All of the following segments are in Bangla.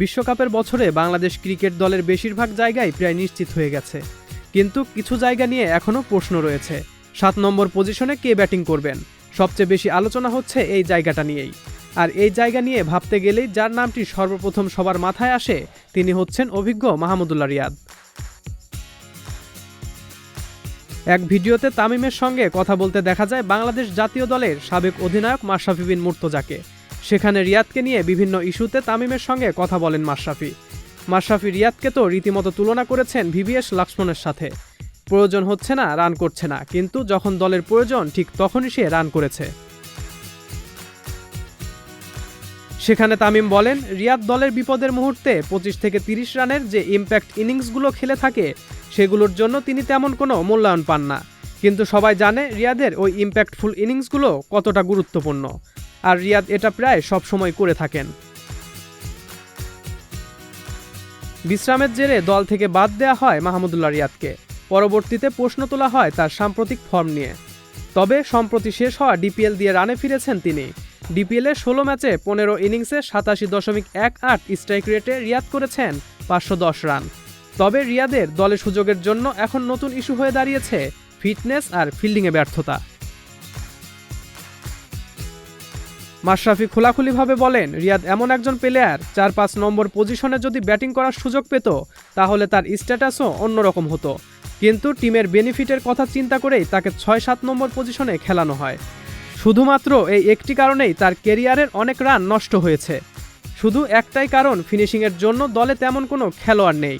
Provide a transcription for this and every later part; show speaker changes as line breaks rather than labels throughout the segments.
বিশ্বকাপের বছরে বাংলাদেশ ক্রিকেট দলের বেশিরভাগ জায়গায় প্রায় নিশ্চিত হয়ে গেছে। কিন্তু কিছু জায়গা নিয়ে এখনও প্রশ্ন রয়েছে। সাত নম্বর পজিশনে কে ব্যাটিং করবেন? সবচেয়ে বেশি আলোচনা হচ্ছে এই জায়গাটা নিয়েই। আর এই জায়গা নিয়ে ভাবতে গেলেই যার নামটি সর্বপ্রথম সবার মাথায় আসে, তিনি হচ্ছেন অভিজ্ঞ মাহমুদুল্লাহ রিয়াদ। এক ভিডিওতে তামিমের সঙ্গে কথা বলতে দেখা যায় বাংলাদেশ জাতীয় দলের সাবেক অধিনায়ক মাশরাফি বিন মুর্তজাকে। সেখানে রিয়াদকে নিয়ে বিভিন্ন ইস্যুতে তামিমের সঙ্গে কথা বলেন মাশরাফি। মাশরাফি রিয়াদকে তো রীতিমতো তুলনা করেছেন ভিভিএস লক্ষ্মণের সাথে। প্রয়োজন হচ্ছে না, রান করছে না, কিন্তু যখন দলের প্রয়োজন, ঠিক তখনই সে রান করেছে। সেখানে তামিম বলেন, রিয়াদ দলের বিপদের মুহূর্তে পঁচিশ থেকে তিরিশ রানের যে ইম্প্যাক্ট ইনিংসগুলো খেলে থাকে, সেগুলোর জন্য তিনি তেমন কোনো মূল্যায়ন পান না। কিন্তু সবাই জানে, রিয়াদের ওই ইম্প্যাক্টফুল ইনিংসগুলো কতটা গুরুত্বপূর্ণ। আর রিয়াদ এটা প্রায় সব সময় করে থাকেন। বিশ্রামের জেরে দল থেকে বাদ দেওয়া হয় মাহমুদুল্লাহ রিয়াদকে। পরবর্তীতে প্রশ্ন তোলা হয় তার সাম্প্রতিক ফর্ম নিয়ে। তবে সম্প্রতি শেষ হওয়া ডিপিএল দিয়ে রানে ফিরেছেন তিনি। ডিপিএলে ষোলো ম্যাচে পনেরো ইনিংসে সাতাশি দশমিক এক আট স্ট্রাইক রেটে রিয়াদ করেছেন পাঁচশো দশ রান। তবে রিয়াদের দলে সুযোগের জন্য এখন নতুন ইস্যু হয়ে দাঁড়িয়েছে ফিটনেস আর ফিল্ডিংয়ে ব্যর্থতা। মাশরাফি খোলাখুলিভাবে বলেন, রিয়াদ এমন একজন প্লেয়ার চার পাঁচ নম্বর পজিশনে যদি ব্যাটিং করার সুযোগ পেত, তাহলে তার স্ট্যাটাসও অন্যরকম হতো। কিন্তু টিমের বেনিফিটের কথা চিন্তা করেই তাকে ছয় সাত নম্বর পজিশনে খেলানো হয়। শুধুমাত্র এই একটি কারণেই তার কেরিয়ারের অনেক রান নষ্ট হয়েছে। শুধু একটাই কারণ ফিনিশিংয়ের জন্য দলে তেমন কোনো খেলোয়াড় নেই।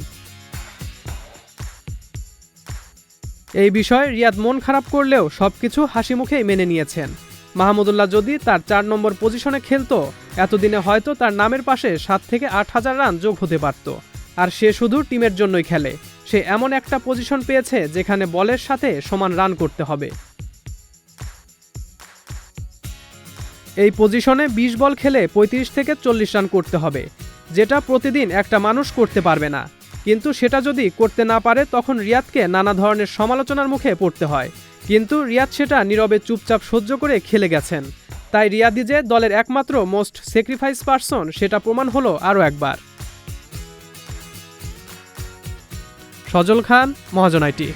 এই বিষয়ে রিয়াদ মন খারাপ করলেও সবকিছু হাসি মুখেই মেনে নিয়েছেন। মাহমুদুল্লাহ যদি তার চার নম্বর পজিশনে খেলতো, এতদিনে হয়তো তার নামের পাশে সাত থেকে আট হাজার রান যোগ হতে পারত। আর সে শুধু টিমের জন্যই খেলে। সে এমন একটা পজিশন পেয়েছে যেখানে বলের সাথে সমান রান করতে হবে। এই পজিশনে ২০ বল খেলে ৩৫ থেকে চল্লিশ রান করতে হবে, যেটা প্রতিদিন একটা মানুষ করতে পারবে না। কিন্তু সেটা যদি করতে না পারে, তখন রিয়াদকে নানা ধরনের সমালোচনার মুখে পড়তে হয়। কিন্তু রিয়াদ সেটা নীরবে চুপচাপ সহ্য করে খেলে গেছেন। তাই রিয়াদি যে দলের একমাত্র মোস্ট স্যাক্রিফাইস পার্সন সেটা প্রমাণ হলো আরও একবার। সজল খান মহাজনাইটি